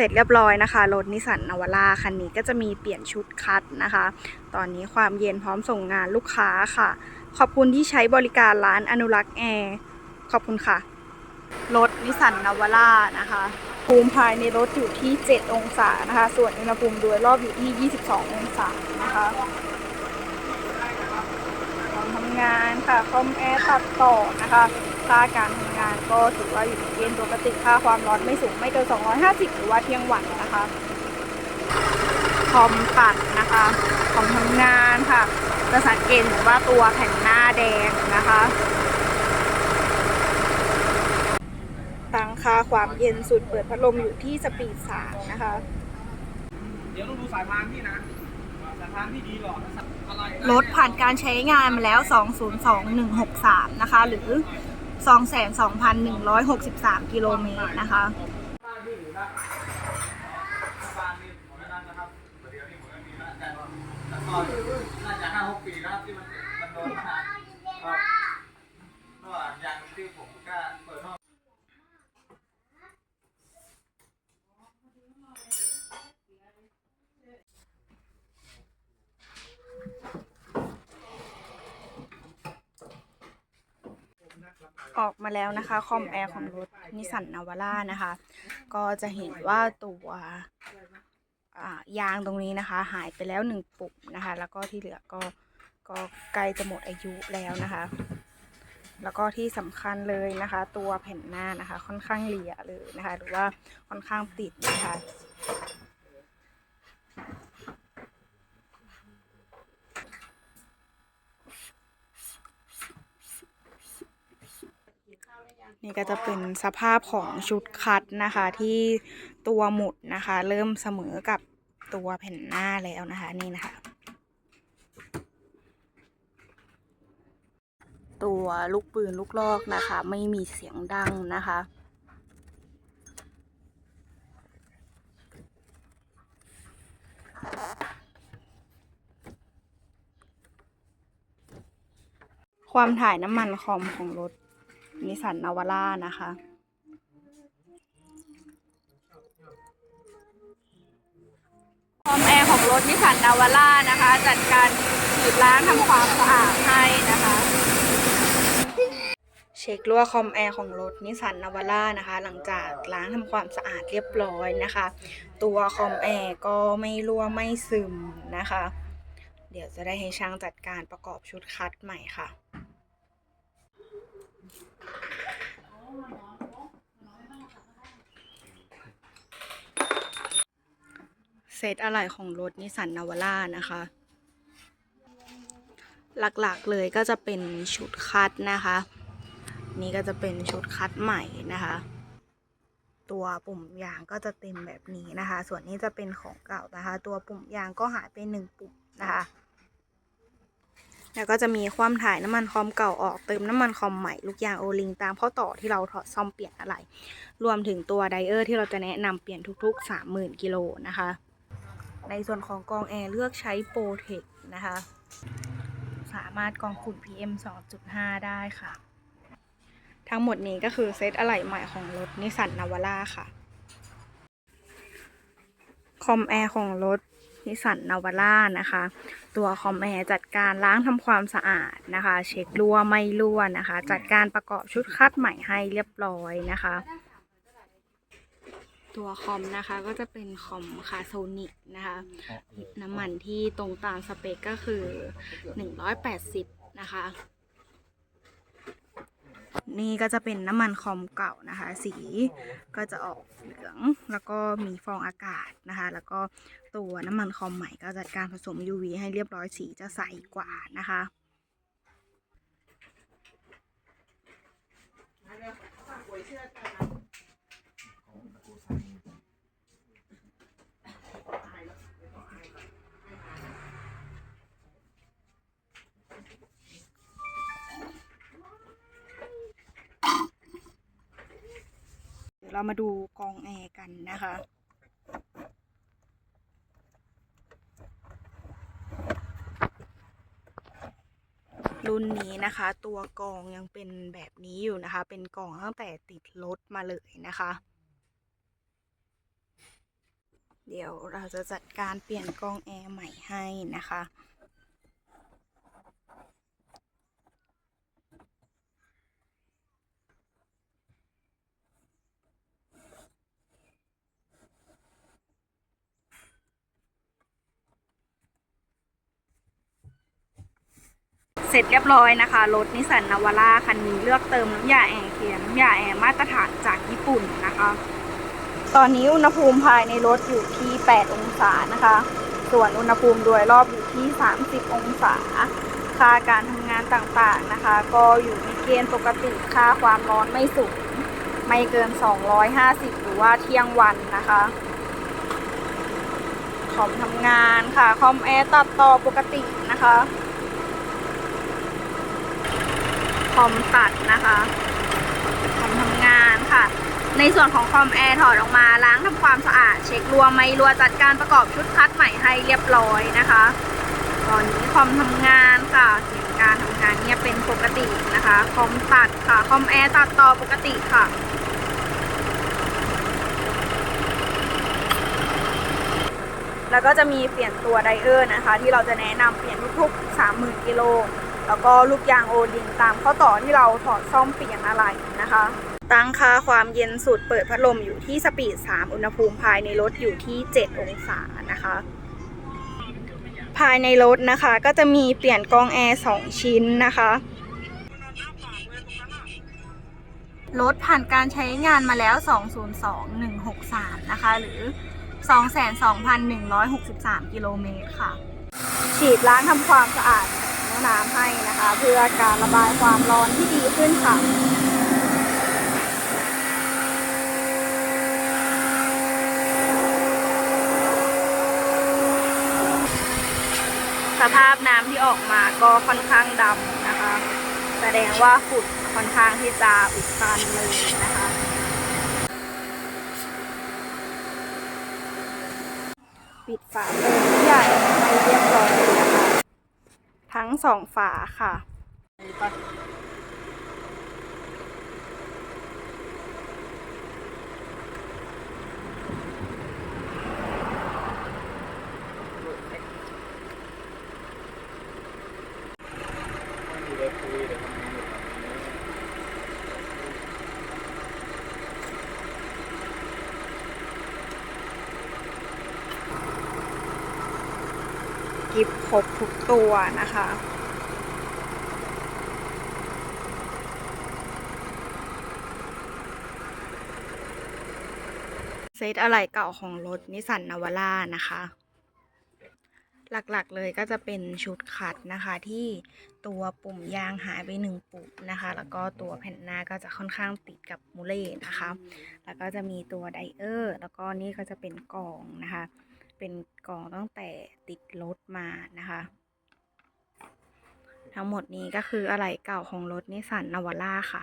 เสร็จเรียบร้อยนะคะ รถนิสสันนาวาร่าคันนี้ก็จะมีเปลี่ยนชุดคัดนะคะ ตอนนี้ความเย็นพร้อมส่งงานลูกค้าค่ะ ขอบคุณที่ใช้บริการร้านอนุรักษ์แอร์ขอบคุณค่ะ รถนิสสันนาวาร่านะคะภูมิภายในรถอยู่ที่ 7 องศานะคะ ส่วนอุณหภูมิโดยรอบอยู่ที่ 22 องศานะคะการทำงานค่ะคอมแอร์ตัดต่อนะคะ ค่าการทำงานก็ถือว่าอยู่ในเกณฑ์ปกติค่าความร้อนไม่สูงไม่เกิน 250 หรือว่าเที่ยงวันนะคะคอมตัดนะคะคอมทำงานค่ะ จะสังเกตเห็นว่าตัวแผ่นหน้าแดงนะคะตั้งค่าความเย็นสุดเปิดพัดลมอยู่ที่สปีดสามนะคะ เดี๋ยวต้องดูสายพานพี่นะสายพานพี่ดีหรออะไรรถผ่านการใช้งานมาแล้ว 202163 นะคะ หรือ 22,163 กิโลเมตรนะคะนพี่านบ้านนี่หมดแล้วนะครับเดี๋ยหก่อนน่าจะห้าหกปีแล้วที่มันมันโดน ออกมาแล้วนะคะ คอมแอร์ของรถนิสสันนาวาร่านะคะ ก็จะเห็นว่าตัวยางตรงนี้นะคะ หายไปแล้วหนึ่งปุ่มนะคะ แล้วก็ที่เหลือก็ก็ใกล้จะหมดอายุแล้วนะคะ แล้วก็ที่สำคัญเลยนะคะ ตัวแผ่นหน้านะคะ ค่อนข้างเหลี่ยเลยนะคะ หรือว่าค่อนข้างติดนะคะ นี่ก็จะเป็นสภาพของชุดคัดนะคะที่ตัวหมุดนะคะ เริ่มเสมอกับตัวแผ่นหน้าแล้วนะคะนี่นะคะ ตัวลูกปืนลูกลอกนะคะ ไม่มีเสียงดังนะคะความถ่ายน้ำมันคอมของรถ นิสันนาวาร่านะคะคอมแอร์ของรถนิสันนาวาร่านะคะ จัดการฉีดล้างทำความสะอาดให้นะคะ เช็ครั่วคอมแอร์ของรถนิสสันนาวาร่านะคะ หลังจากล้างทำความสะอาดเรียบร้อยนะคะ ตัวคอมแอร์ก็ไม่รั่วไม่ซึมนะคะ เดี๋ยวจะได้ให้ช่างจัดการประกอบชุดคัดใหม่ค่ะ เซตอะไหล่ของรถนิสสันนาวาร่านะคะ หลักๆเลยก็จะเป็นชุดคัดนะคะ นี่ก็จะเป็นชุดคัดใหม่นะคะ ตัวปุ่มยางก็จะเต็มแบบนี้นะคะ ส่วนนี้จะเป็นของเก่านะคะ ตัวปุ่มยางก็หายไปหนึ่งปุ่มนะคะแล้วก็จะมีความถ่ายน้ำมันคอมเก่าออกเติมน้ำมันคอมใหม่ลูกยางโอลิงตามข้อต่อที่เราถอดซ่อมเปลี่ยนอะไร รวมถึงตัวไดเออร์ที่เราจะแนะนำเปลี่ยนทุกๆ 30,000กิโลนะคะ ในส่วนของกองแอร์เลือกใช้โปรเทคนะคะ สามารถกองฝุ่น PM 2.5 ได้ค่ะ ทั้งหมดนี้ก็คือเซตอะไหล่ใหม่ของรถนิสสันนาวาร่าค่ะ คอมแอร์ของรถนิสสันนาวาร่านะคะ ตัวคอมแอร์จัดการล้างทำความสะอาดนะคะ เช็ครั่วไม่รั่วนะคะ จัดการประกอบชุดคัดใหม่ให้เรียบร้อยนะคะ ตัวคอมนะคะ ก็จะเป็นคอมคาโซนิกนะคะ น้ำมันที่ตรงตามสเปคก็คือ 180 นะคะ นี่ก็จะเป็นน้ำมันคอมเก่านะคะ สีก็จะออกเหลืองแล้วก็มีฟองอากาศนะคะ แล้วก็ตัวน้ำมันคอมใหม่ก็จัดการผสม UV ให้เรียบร้อยสีจะใสกว่านะคะ เรามาดูกองแอร์กันนะคะ รุ่นนี้นะคะ ตัวกองยังเป็นแบบนี้อยู่นะคะ เป็นกองตั้งแต่ติดรถมาเลยนะคะ เดี๋ยวเราจะจัดการเปลี่ยนกองแอร์ใหม่ให้นะคะ เสร็จเรียบร้อยนะคะ รถนิสสันนาวาร่าคันนี้เลือกเติมน้ำยาแอร์เคียน้ำยาแอร์มาตรฐานจากญี่ปุ่นนะคะ ตอนนี้อุณหภูมิภายในรถอยู่ที่ 8 องศานะคะ ส่วนอุณหภูมิโดยรอบอยู่ที่ 30 องศา ค่าการทำงานต่างๆนะคะ ก็อยู่ในเกณฑ์ปกติค่าความร้อนไม่สูง ไม่เกิน 250 หรือว่าเที่ยงวันนะคะคอมทำงานค่ะ คอมแอร์ตัดต่อปกตินะคะ ค อมตัดนะคะคอมทำงานค่ะ ในส่วนของคอมแอร์ถอดออกมาล้างทำความสะอาด เช็ครัวไม่รัวจัดการประกอบชุดคัดใหม่ให้เรียบร้อยนะคะ ตอนนี้คอมทำงานค่ะเสียงการทำงานเนี่ยเป็นปกตินะคะ คอมตัดค่ะ คอมแอร์ตัดต่อปกติค่ะแล้วก็จะมีเปลี่ยนตัวไดเออร์นะคะ ที่เราจะแนะนำเปลี่ยนทุกๆ 30,000 กิโล แล้วก็ลูกยางโอดินตามข้อต่อที่เราถอดซ่อมเปลี่ยนอะไรนะคะ ตั้งค่าความเย็นสุดเปิดพัดลมอยู่ที่สปีด 3 อุณหภูมิภายในรถอยู่ที่ 7 องศานะคะ ภายในรถนะคะก็จะมีเปลี่ยนกองแอร์ 2 ชิ้นนะคะรถผ่านการใช้งานมาแล้ว 202-163 นะคะ หรือ 22,163 กิโลเมตรค่ะ ฉีดล้างทำความสะอาดแม่น้ำให้นะคะ เพื่อการระบายความร้อนที่ดีขึ้นค่ะสภาพน้ำที่ออกมาก็ค่อนข้างดำนะคะ แสดงว่าฝุ่นค่อนข้างที่จะอุดตันเลยนะคะ ปิดฝาเปิดใหญ่ เรียบร้อยนะคะทั้งสองฝาค่ะ กิฟครบทุกตัวนะคะ เซตอะไหล่เก่าของรถนิสสันนาวาร่านะคะ หลักๆเลยก็จะเป็นชุดขัดนะคะที่ตัวปุ่มยางหายไปหนึ่งปุ่มนะคะ แล้วก็ตัวแผ่นหน้าก็จะค่อนข้างติดกับมูเล่นะคะ แล้วก็จะมีตัวไดเออร์ แล้วก็นี่ก็จะเป็นกล่องนะคะ เป็นกองตั้งแต่ติดรถมานะคะ ทั้งหมดนี้ก็คืออะไหล่เก่าของรถนิสสันนาวาร่าค่ะ